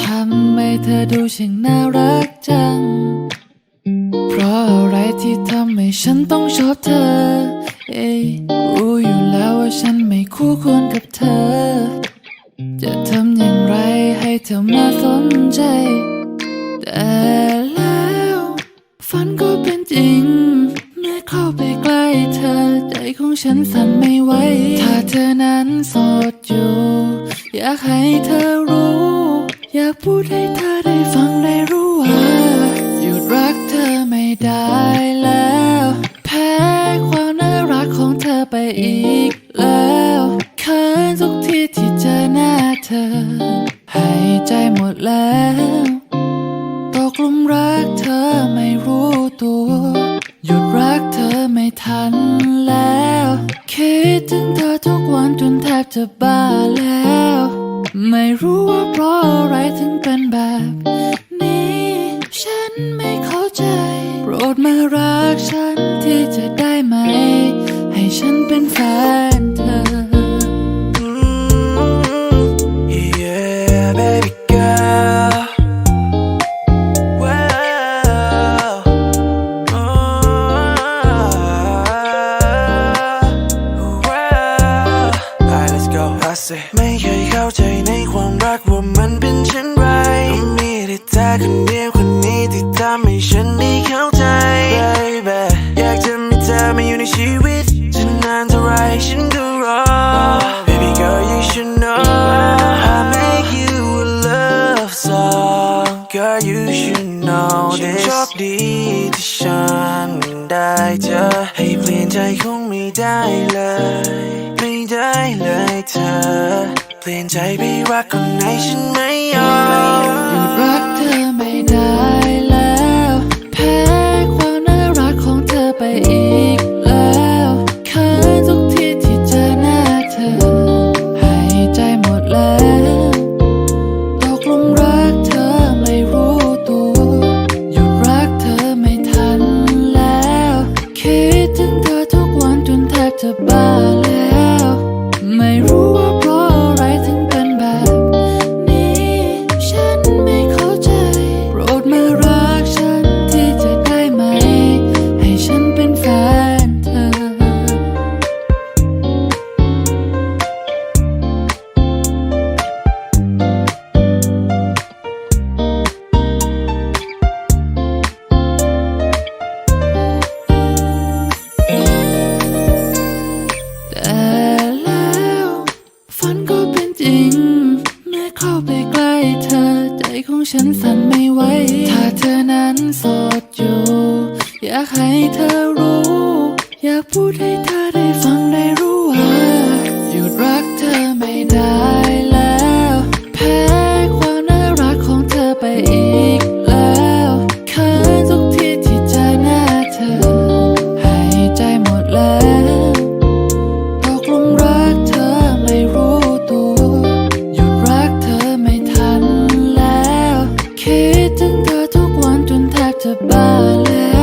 ทำไมเธอดูช่างน่ารักจัง เพราะอะไรที่ทำให้ฉันต้องชอบเธอ เอรู้อยู่แล้วว่าฉันไม่คู่ควรกับเธอ จะทำอย่างไรให้เธอมาสนใจ แต่แล้วฝันก็เป็นจริง เมื่อเข้าไปใกล้เธอ ใจของฉันสั่นไม่ไหวถ้าเธอากให้เธอรู้ อยากพูดให้เธอได้ฟังได้รู้ว่าหยุดรักเธอไม่ได้แล้ว แพ้ความน่ารักของเธอไปอีกแล้วเขินทุกทีที่เจอหน้าเธอให้ใจหมดแล้ว ตกหลุมรัก ดถึงเธอทุกวันจนแทบจะบ้าแล้ว ไม่รู้ว่าเพราะอะไรถึงเป็นแบบนี้ ฉันไม่เข้าใจ โปรดมารักฉันที่จะได้ไหม ให้ฉันเป็นแฟน go. I say ไม่เคยเข้าใจในความรักว่ามันเป็นเช่นไรมีแต่เธอคนเดียวคนนี้ที่ทำให้ฉันได้เข้าใจ Baby อยากจะมีเธอมาอยู่ในชีวิตจะนานเท่าไรฉันก็รอ Baby girl you should know I make you a love song Girl you should know this โชคดีที่ฉันได้เจอให้เปลี่ยนใจคงไม่ได้เลยไม่ได้ เลยเธอ เปลี่ยนใจไปรักคนไหนฉันไม่ยอม ฉันสั่นไม่ไหว ถ้าเธอนั้นโสดอยู่ อยากให้เธอรู้ อยากพูดให้เธอได้ฟังได้รู้ว่า หยุดรักเธอไม่ได้ my life.